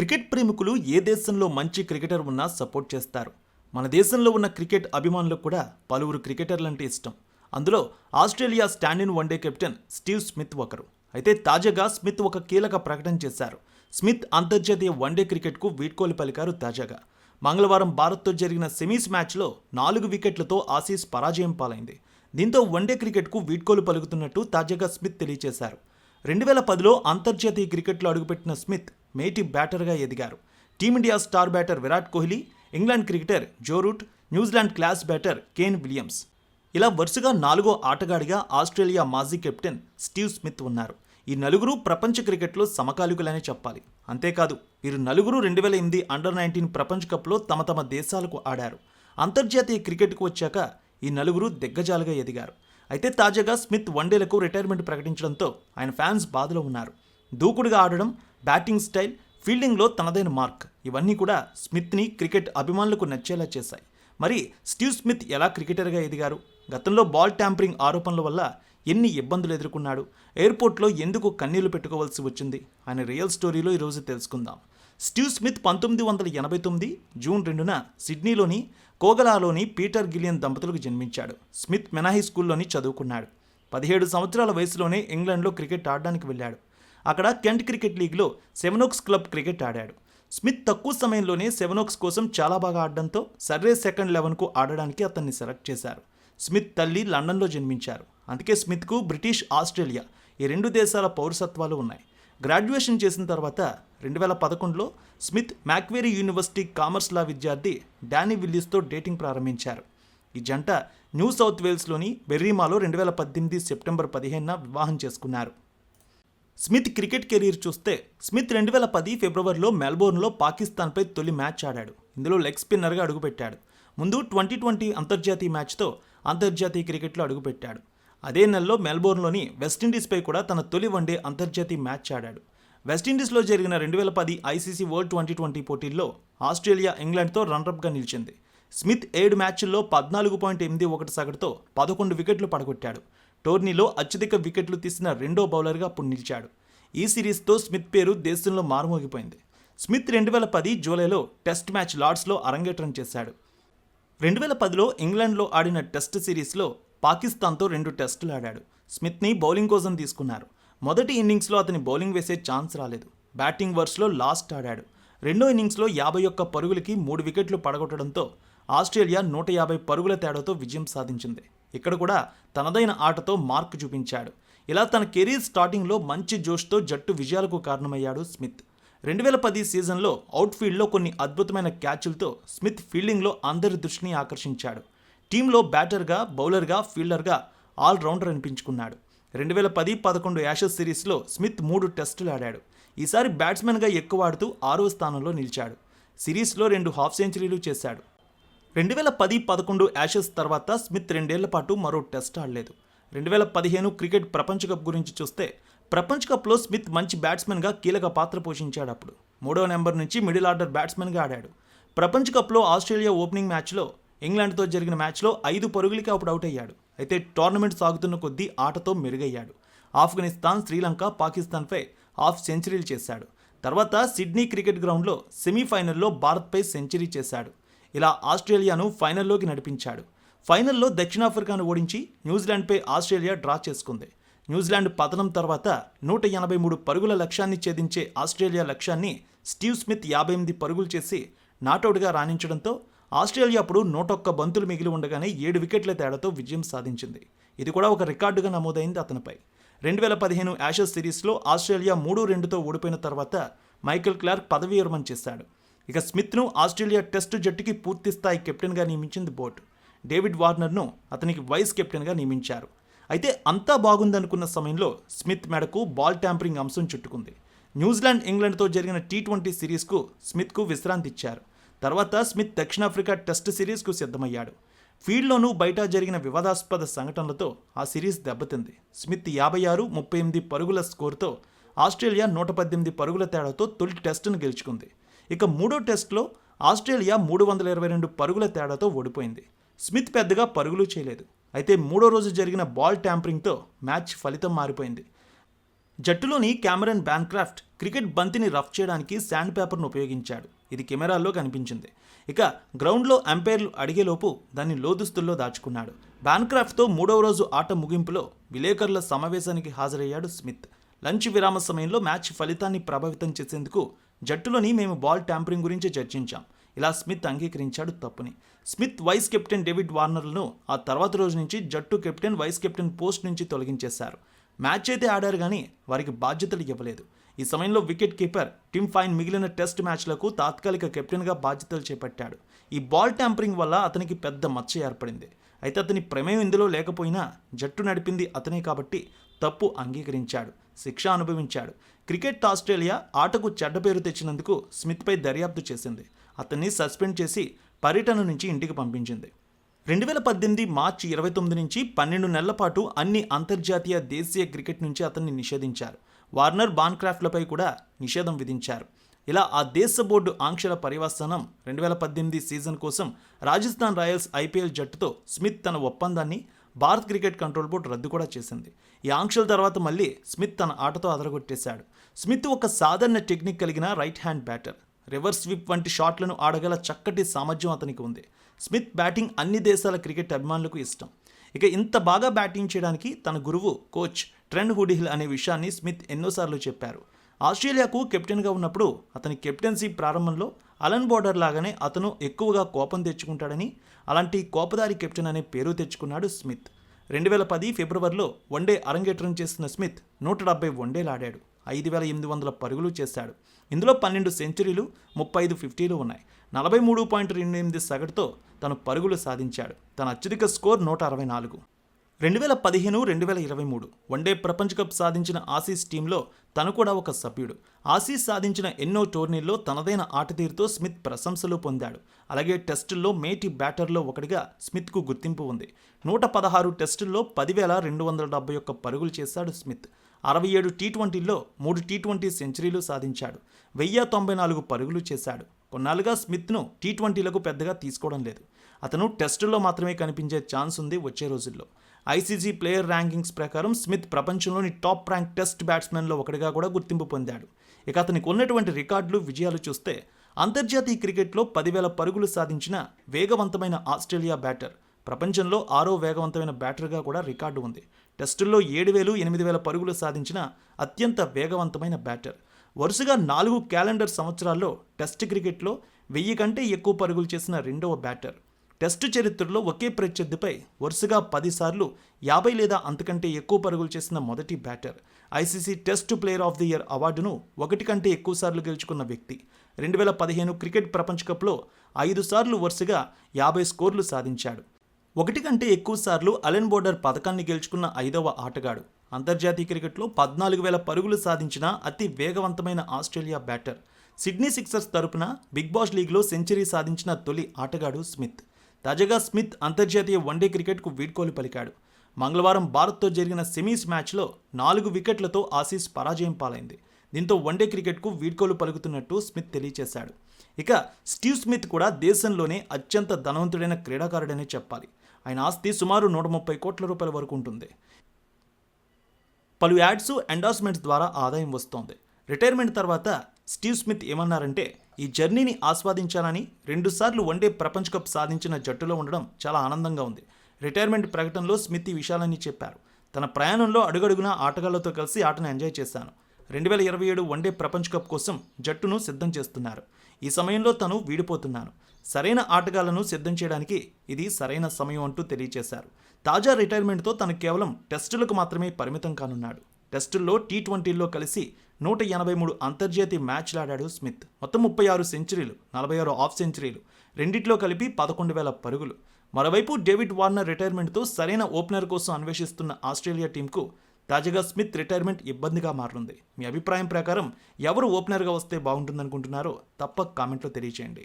Cricket ప్రేమికులు ఏ దేశంలో మంచి క్రికెటర్ ఉన్నా సపోర్ట్ చేస్తారు. మన దేశంలో ఉన్న క్రికెట్ అభిమానులకు కూడా పలువురు క్రికెటర్లంటే ఇష్టం. అందులో Australia stand-in one day captain Steve Smith ఒకరు. అయితే తాజాగా స్మిత్ ఒక కీలక ప్రకటన చేశారు. స్మిత్ అంతర్జాతీయ వన్డే క్రికెట్కు వీడ్కోలు పలికారు తాజాగా. మంగళవారం భారత్తో జరిగిన సెమీస్ మ్యాచ్లో నాలుగు వికెట్లతో ఆసీస్ పరాజయం పాలైంది. దీంతో వన్డే క్రికెట్కు వీడ్కోలు పలుకుతున్నట్టు తాజాగా స్మిత్ తెలియజేశారు రెండు వేల పదిలో అంతర్జాతీయ క్రికెట్లో అడుగుపెట్టిన స్మిత్ మేటి బ్యాటర్గా ఎదిగారు. Team India star batter Virat Kohli England cricketer Joe Root New Zealand class batter Kane Williams. ఇలా వరుసగా నాలుగో ఆటగాడిగా ఆస్ట్రేలియా మాజీ కెప్టెన్ స్టీవ్ స్మిత్ ఉన్నారు. ఈ నలుగురు ప్రపంచ క్రికెట్లో సమకాలికులనే చెప్పాలి. అంతేకాదు వీరు నలుగురు రెండు వేల ఎనిమిది అండర్ నైన్టీన్ ప్రపంచ కప్లో తమ తమ దేశాలకు ఆడారు. అంతర్జాతీయ క్రికెట్కు వచ్చాక ఈ నలుగురు దిగ్గజాలుగా ఎదిగారు. అయితే తాజాగా స్మిత్ వన్డేలకు రిటైర్మెంట్ ప్రకటించడంతో ఆయన ఫ్యాన్స్ బాధలో ఉన్నారు. దూకుడుగా ఆడడం బ్యాటింగ్ స్టైల్ ఫీల్డింగ్లో తనదైన మార్క్. ఇవన్నీ కూడా స్మిత్ని క్రికెట్ అభిమానులకు నచ్చేలా చేశాయి. మరి స్టీవ్ స్మిత్ ఎలా క్రికెటర్గా ఎదిగారు? గతంలో బాల్ ట్యాంపరింగ్ ఆరోపణల వల్ల ఎన్ని ఇబ్బందులు ఎదుర్కొన్నాడు? ఎయిర్పోర్ట్లో ఎందుకు కన్నీళ్ళు పెట్టుకోవాల్సి వచ్చింది? ఆయన రియల్ స్టోరీలో ఈరోజు తెలుసుకుందాం. స్టీవ్ స్మిత్ పంతొమ్మిది వందల ఎనభై తొమ్మిది జూన్ రెండున సిడ్నీలోని కోగలాలోని పీటర్ గిలియన్ దంపతులకు జన్మించాడు. స్మిత్ మెనాహీ స్కూల్లోని చదువుకున్నాడు. పదిహేడు సంవత్సరాల వయసులోనే ఇంగ్లాండ్లో క్రికెట్ ఆడడానికి వెళ్ళాడు. అక్కడ కెంట్ క్రికెట్ లీగ్లో సెవెనోక్స్ క్లబ్ క్రికెట్ ఆడాడు. స్మిత్ తక్కువ సమయంలోనే సెవెనోక్స్ కోసం చాలా బాగా ఆడడంతో సర్రే సెకండ్ లెవెన్కు ఆడడానికి అతన్ని సెలెక్ట్ చేశారు. స్మిత్ తల్లి లండన్లో జన్మించారు. అందుకే స్మిత్కు బ్రిటిష్ ఆస్ట్రేలియా ఈ రెండు దేశాల పౌరసత్వాలు ఉన్నాయి. గ్రాడ్యుయేషన్ చేసిన తర్వాత రెండు వేల పదకొండులో Smith Macquarie University commerce law విద్యార్థి డానీ విల్లిస్తో డేటింగ్ ప్రారంభించారు. ఈ జంట న్యూ సౌత్ వేల్స్లోని బెర్రీమాలో రెండు వేల పద్దెనిమిది సెప్టెంబర్ పదిహేనున వివాహం చేసుకున్నారు. స్మిత్ క్రికెట్ కెరీర్ చూస్తే స్మిత్ రెండు వేల పది ఫిబ్రవరిలో మెల్బోర్న్లో పాకిస్తాన్పై తొలి మ్యాచ్ ఆడాడు. ఇందులో లెగ్ స్పిన్నర్గా అడుగుపెట్టాడు. ముందు ట్వంటీ ట్వంటీ అంతర్జాతీయ మ్యాచ్తో అంతర్జాతీయ క్రికెట్లో అడుగుపెట్టాడు. అదే నెలలో మెల్బోర్న్లోని వెస్టిండీస్పై కూడా తన తొలి వన్డే అంతర్జాతీయ మ్యాచ్ ఆడాడు. వెస్టిండీస్లో జరిగిన రెండు వేల పది ఐసీసీ వరల్డ్ ట్వంటీ ట్వంటీ పోటీల్లో ఆస్ట్రేలియా ఇంగ్లాండ్తో రన్రప్గా నిలిచింది. స్మిత్ ఏడు మ్యాచ్ల్లో పద్నాలుగు పాయింట్ ఎనిమిది ఒకటి సగటుతో పదకొండు వికెట్లు పడగొట్టాడు. టోర్నీలో అత్యధిక వికెట్లు తీసిన రెండో బౌలర్గా అప్పుడు నిలిచాడు. ఈ సిరీస్తో స్మిత్ పేరు దేశంలో మారుమోగిపోయింది. స్మిత్ రెండు వేల పది జూలైలో టెస్ట్ మ్యాచ్ లార్డ్స్లో అరంగేట్రం చేశాడు. రెండు వేల పదిలో ఇంగ్లాండ్లో ఆడిన టెస్ట్ సిరీస్లో పాకిస్తాన్తో రెండు టెస్టులు ఆడాడు. స్మిత్ని బౌలింగ్ కోసం తీసుకున్నారు. మొదటి ఇన్నింగ్స్లో అతని బౌలింగ్ వేసే ఛాన్స్ రాలేదు. బ్యాటింగ్ వర్స్లో లాస్ట్ ఆడాడు. రెండో ఇన్నింగ్స్లో యాభై ఒక్క పరుగులకి మూడు వికెట్లు పడగొట్టడంతో ఆస్ట్రేలియా నూట యాభై పరుగుల తేడాతో విజయం సాధించింది. ఇక్కడ కూడా తనదైన ఆటతో మార్క్ చూపించాడు. ఇలా తన కెరీర్ స్టార్టింగ్లో మంచి జోష్తో జట్టు విజయాలకు కారణమయ్యాడు స్మిత్. రెండు వేల పది సీజన్లో అవుట్ఫీల్డ్లో కొన్ని అద్భుతమైన క్యాచ్లతో స్మిత్ ఫీల్డింగ్లో అందరి దృష్టిని ఆకర్షించాడు. టీంలో బ్యాటర్గా బౌలర్గా ఫీల్డర్గా ఆల్రౌండర్ అనిపించుకున్నాడు. రెండు వేల పది పదకొండు యాషెస్ సిరీస్లో స్మిత్ మూడు టెస్టులు ఆడాడు. ఈసారి బ్యాట్స్మెన్గా ఎక్కువ ఆడుతూ ఆరవ స్థానంలో నిలిచాడు. సిరీస్లో రెండు హాఫ్ సెంచరీలు చేశాడు. రెండు వేల పది పదకొండు యాషెస్ తర్వాత స్మిత్ రెండేళ్ళ పాటు మరో టెస్ట్ ఆడలేదు. రెండు వేల పదిహేను క్రికెట్ ప్రపంచ కప్ గురించి చూస్తే ప్రపంచ కప్లో స్మిత్ మంచి బ్యాట్స్మెన్గా కీలక పాత్ర పోషించాడు అప్పుడు. మూడవ నెంబర్ నుంచి మిడిల్ ఆర్డర్ బ్యాట్స్మెన్గా ఆడాడు. ప్రపంచ కప్లో ఆస్ట్రేలియా ఓపెనింగ్ మ్యాచ్లో ఇంగ్లాండ్తో జరిగిన మ్యాచ్లో ఐదు పరుగులకి అప్పుడు అవుట్ అయ్యాడు. అయితే టోర్నమెంట్ సాగుతున్న కొద్దీ ఆటతో మెరుగయ్యాడు. ఆఫ్ఘనిస్తాన్ శ్రీలంక పాకిస్తాన్పై హాఫ్ సెంచరీలు చేశాడు. తర్వాత సిడ్నీ క్రికెట్ గ్రౌండ్లో సెమీఫైనల్లో భారత్పై సెంచరీ చేశాడు. ఇలా ఆస్ట్రేలియాను ఫైనల్లోకి నడిపించాడు. ఫైనల్లో దక్షిణాఫ్రికాను ఓడించి న్యూజిలాండ్పై ఆస్ట్రేలియా డ్రా చేసుకుంది. న్యూజిలాండ్ పతనం తర్వాత నూట ఎనభై మూడు పరుగుల లక్ష్యాన్ని ఛేదించే ఆస్ట్రేలియా లక్ష్యాన్ని స్టీవ్ స్మిత్ యాభై ఎనిమిది పరుగులు చేసి నాటౌట్గా రాణించడంతో ఆస్ట్రేలియా అప్పుడు నూటొక్క బంతులు మిగిలి ఉండగానే ఏడు వికెట్ల తేడాతో విజయం సాధించింది. ఇది కూడా ఒక రికార్డుగా నమోదైంది అతనిపై. రెండు వేల పదిహేను యాషెస్ సిరీస్లో ఆస్ట్రేలియా మూడు రెండుతో ఓడిపోయిన తర్వాత మైకెల్ క్లార్క్ పదవీ విరమణ చేశాడు. ఇక స్మిత్ను ఆస్ట్రేలియా టెస్టు జట్టుకి పూర్తి స్థాయి కెప్టెన్గా నియమించింది బోర్డు డేవిడ్ వార్నర్ను అతనికి వైస్ కెప్టెన్గా నియమించారు. అయితే అంతా బాగుందనుకున్న సమయంలో స్మిత్ మెడకు బాల్ ట్యాంపరింగ్ అంశం చుట్టుకుంది. న్యూజిలాండ్ ఇంగ్లాండ్తో జరిగిన టీ ట్వంటీ సిరీస్కు స్మిత్కు విశ్రాంతి ఇచ్చారు తర్వాత స్మిత్ దక్షిణాఫ్రికా టెస్ట్ సిరీస్కు సిద్ధమయ్యాడు. ఫీల్డ్లోనూ బయట జరిగిన వివాదాస్పద సంఘటనలతో ఆ సిరీస్ దెబ్బతింది. స్మిత్ యాభై ఆరు ముప్పై ఎనిమిది పరుగుల స్కోరుతో ఆస్ట్రేలియా నూట పద్దెనిమిది పరుగుల తేడాతో తొలి టెస్టును గెలుచుకుంది. ఇక మూడో టెస్ట్లో ఆస్ట్రేలియా మూడు వందల ఇరవై రెండు పరుగుల తేడాతో ఓడిపోయింది. స్మిత్ పెద్దగా పరుగులు చేయలేదు. అయితే మూడో రోజు జరిగిన బాల్ ట్యాంపరింగ్తో మ్యాచ్ ఫలితం మారిపోయింది. జట్టులోని కెమెరన్ బ్యాన్క్రాఫ్ట్ క్రికెట్ బంతిని రఫ్ చేయడానికి శాండ్ పేపర్ను ఉపయోగించాడు. ఇది కెమెరాల్లో కనిపించింది. ఇక గ్రౌండ్లో అంపైర్లు అడిగేలోపు దాన్ని లోదుస్తుల్లో దాచుకున్నాడు. బ్యాన్క్రాఫ్ట్తో మూడవ రోజు ఆట ముగింపులో విలేకరుల సమావేశానికి హాజరయ్యాడు స్మిత్. లంచ్ విరామ సమయంలో మ్యాచ్ ఫలితాన్ని ప్రభావితం చేసేందుకు జట్టులోని మేము బాల్ ట్యాంపరింగ్ గురించి చర్చించాం. ఇలా స్మిత్ అంగీకరించాడు తప్పుని. స్మిత్ వైస్ కెప్టెన్ డేవిడ్ వార్నర్లను ఆ తర్వాత రోజు నుంచి జట్టు కెప్టెన్ వైస్ కెప్టెన్ పోస్ట్ నుంచి తొలగించేశారు. మ్యాచ్ అయితే ఆడారు కానీ వారికి బాధ్యతలు ఇవ్వలేదు. ఈ సమయంలో వికెట్ కీపర్ టిమ్ ఫైన్ మిగిలిన టెస్ట్ మ్యాచ్లకు తాత్కాలిక కెప్టెన్గా బాధ్యతలు చేపట్టాడు. ఈ బాల్ ట్యాంపరింగ్ వల్ల అతనికి పెద్ద మచ్చ ఏర్పడింది. అయితే అతని ప్రమేయం ఇందులో లేకపోయినా జట్టు నడిపింది అతనే కాబట్టి తప్పు అంగీకరించాడు. శిక్ష అనుభవించాడు. క్రికెట్ ఆస్ట్రేలియా ఆటకు చెడ్డ పేరు తెచ్చినందుకు స్మిత్పై దర్యాప్తు చేసింది. అతన్ని సస్పెండ్ చేసి పర్యటన నుంచి ఇంటికి పంపించింది. రెండు వేల పద్దెనిమిది మార్చి ఇరవై తొమ్మిది నుంచి పన్నెండు నెలల పాటు అన్ని అంతర్జాతీయ దేశీయ క్రికెట్ నుంచి అతన్ని నిషేధించారు. వార్నర్ బాన్క్రాఫ్ట్లపై కూడా నిషేధం విధించారు. ఇలా ఆ దేశ బోర్డు ఆంక్షల పర్యవసానం రెండు వేల పద్దెనిమిది సీజన్ కోసం రాజస్థాన్ రాయల్స్ ఐపీఎల్ జట్టుతో స్మిత్ తన ఒప్పందాన్ని భారత్ క్రికెట్ కంట్రోల్ బోర్డు రద్దు కూడా చేసింది. ఈ ఆంక్షల తర్వాత మళ్ళీ స్మిత్ తన ఆటతో అదరగొట్టేశాడు. స్మిత్ ఒక సాధారణ టెక్నిక్ కలిగిన right hand batter. Reverse sweep వంటి షాట్లను ఆడగల చక్కటి సామర్థ్యం అతనికి ఉంది. స్మిత్ బ్యాటింగ్ అన్ని దేశాల క్రికెట్ అభిమానులకు ఇష్టం. ఇక ఇంత బాగా బ్యాటింగ్ చేయడానికి తన గురువు కోచ్ ట్రెండ్ హుడిహిల్ అనే విషయాన్ని స్మిత్ ఎన్నోసార్లు చెప్పారు. ఆస్ట్రేలియాకు కెప్టెన్గా ఉన్నప్పుడు అతని కెప్టెన్సీ ప్రారంభంలో అలన్ బోర్డర్ లాగానే అతను ఎక్కువగా కోపం తెచ్చుకుంటాడని అలాంటి కోపదారి కెప్టెన్ అనే పేరు తెచ్చుకున్నాడు స్మిత్. రెండు వేల పది ఫిబ్రవరిలో వన్డే అరంగేట్రం చేసిన స్మిత్ నూట డెబ్బై వన్డేలు ఆడాడు. ఐదు వేల ఎనిమిది వందల పరుగులు చేశాడు. ఇందులో పన్నెండు సెంచరీలు ముప్పై ఐదు ఫిఫ్టీలు ఉన్నాయి. నలభై మూడు పాయింట్ రెండు ఎనిమిది సగటుతో తను పరుగులు సాధించాడు. తన అత్యధిక స్కోర్ నూట అరవై నాలుగు. రెండు వేల పదిహేను రెండు వేల ఇరవై మూడు వన్డే ప్రపంచ కప్ సాధించిన ఆసీస్ టీంలో తను కూడా ఒక సభ్యుడు. ఆసీస్ సాధించిన ఎన్నో టోర్నీల్లో తనదైన ఆటతీరుతో స్మిత్ ప్రశంసలు పొందాడు. అలాగే టెస్టుల్లో మేటి బ్యాటర్లో ఒకటిగా స్మిత్కు గుర్తింపు ఉంది. నూట పదహారు టెస్టుల్లో పదివేల రెండు వందల డెబ్బై ఒక్క పరుగులు చేశాడు స్మిత్. అరవై ఏడు టీ ట్వంటీల్లో మూడు టీ ట్వంటీ సెంచరీలు సాధించాడు. వెయ్యి తొంభై నాలుగు పరుగులు చేశాడు. కొన్నాళ్ళుగా స్మిత్ను టీ ట్వంటీలకు పెద్దగా తీసుకోవడం లేదు. అతను టెస్టుల్లో మాత్రమే కనిపించే ఛాన్స్ ఉంది వచ్చే రోజుల్లో. ఐసీజీ ప్లేయర్ ర్యాంకింగ్స్ ప్రకారం స్మిత్ ప్రపంచంలోని టాప్ ర్యాంక్ టెస్ట్ బ్యాట్స్మెన్లో ఒకటిగా కూడా గుర్తింపు పొందాడు. ఇక అతనికి ఉన్నటువంటి రికార్డులు విజయాలు చూస్తే అంతర్జాతీయ క్రికెట్లో పదివేల పరుగులు సాధించిన వేగవంతమైన ఆస్ట్రేలియా బ్యాటర్. ప్రపంచంలో ఆరో వేగవంతమైన బ్యాటర్గా కూడా రికార్డు ఉంది. టెస్టుల్లో ఏడు వేలు ఎనిమిది వేల పరుగులు సాధించిన అత్యంత వేగవంతమైన బ్యాటర్. వరుసగా నాలుగు క్యాలెండర్ సంవత్సరాల్లో టెస్ట్ క్రికెట్లో వెయ్యి కంటే ఎక్కువ పరుగులు చేసిన రెండవ బ్యాటర్. టెస్టు చరిత్రలో ఒకే ప్రత్యర్థిపై వరుసగా పదిసార్లు యాభై లేదా అంతకంటే ఎక్కువ పరుగులు చేసిన మొదటి batter. ICC test player of the year అవార్డును ఒకటి కంటే ఎక్కువ సార్లు గెలుచుకున్న వ్యక్తి. రెండు వేల పదిహేను క్రికెట్ ప్రపంచ కప్లో ఐదు సార్లు వరుసగా యాభై స్కోర్లు సాధించాడు. ఒకటి కంటే ఎక్కువ సార్లు అలెన్ బోర్డర్ పథకాన్ని గెలుచుకున్న ఐదవ ఆటగాడు. అంతర్జాతీయ క్రికెట్లో పద్నాలుగు వేల పరుగులు సాధించిన అతి వేగవంతమైన ఆస్ట్రేలియా బ్యాటర్. సిడ్నీ సిక్సర్స్ తరపున బిగ్ బాస్ లీగ్లో సెంచరీ సాధించిన తొలి ఆటగాడు స్మిత్. తాజాగా స్మిత్ అంతర్జాతీయ వన్డే క్రికెట్కు వీడ్కోలు పలికాడు. మంగళవారం భారత్తో జరిగిన సెమీస్ మ్యాచ్లో నాలుగు వికెట్లతో ఆసీస్ పరాజయం పాలైంది. దీంతో వన్డే క్రికెట్కు వీడ్కోలు పలుకుతున్నట్టు స్మిత్ తెలియజేశాడు ఇక స్టీవ్ స్మిత్ కూడా దేశంలోనే అత్యంత ధనవంతుడైన క్రీడాకారుడనే చెప్పాలి. ఆయన ఆస్తి సుమారు నూట ముప్పై కోట్ల రూపాయల వరకు ఉంటుంది. పలు యాడ్స్ ఎండార్స్మెంట్స్ ద్వారా ఆదాయం వస్తోంది. రిటైర్మెంట్ తర్వాత స్టీవ్ స్మిత్ ఏమన్నారంటే ఈ జర్నీని ఆస్వాదించాలని రెండుసార్లు వన్డే ప్రపంచ కప్ సాధించిన జట్టులో ఉండడం చాలా ఆనందంగా ఉంది. రిటైర్మెంట్ ప్రకటనలో స్మిత్ ఈ విషయాలన్నీ చెప్పారు. తన ప్రయాణంలో అడుగడుగునా ఆటగాళ్ళతో కలిసి ఆటను ఎంజాయ్ చేశాను. రెండు వేల ఇరవై ఏడు వన్డే ప్రపంచ కప్ కోసం జట్టును సిద్ధం చేస్తున్నారు. ఈ సమయంలో తను వీడిపోతున్నాను. సరైన ఆటగాళ్ళను సిద్ధం చేయడానికి ఇది సరైన సమయం అంటూ తెలియజేశారు తాజా రిటైర్మెంట్తో తను కేవలం టెస్టులకు మాత్రమే పరిమితం కానున్నాడు. టెస్టుల్లో టీ ట్వంటీల్లో కలిసి నూట ఎనభై మూడు అంతర్జాతీయ మ్యాచ్లు ఆడాడు స్మిత్. మొత్తం ముప్పై ఆరు సెంచరీలు నలభై ఆరు ఆఫ్ సెంచరీలు రెండిట్లో కలిపి పదకొండు వేల పరుగులు. మరోవైపు డేవిడ్ వార్నర్ రిటైర్మెంట్తో సరైన ఓపెనర్ కోసం అన్వేషిస్తున్న ఆస్ట్రేలియా టీంకు తాజాగా స్మిత్ రిటైర్మెంట్ ఇబ్బందిగా మారనుంది మీ అభిప్రాయం ప్రకారం ఎవరు ఓపెనర్గా వస్తే బాగుంటుందనుకుంటున్నారో తప్పక కామెంట్లో తెలియచేయండి.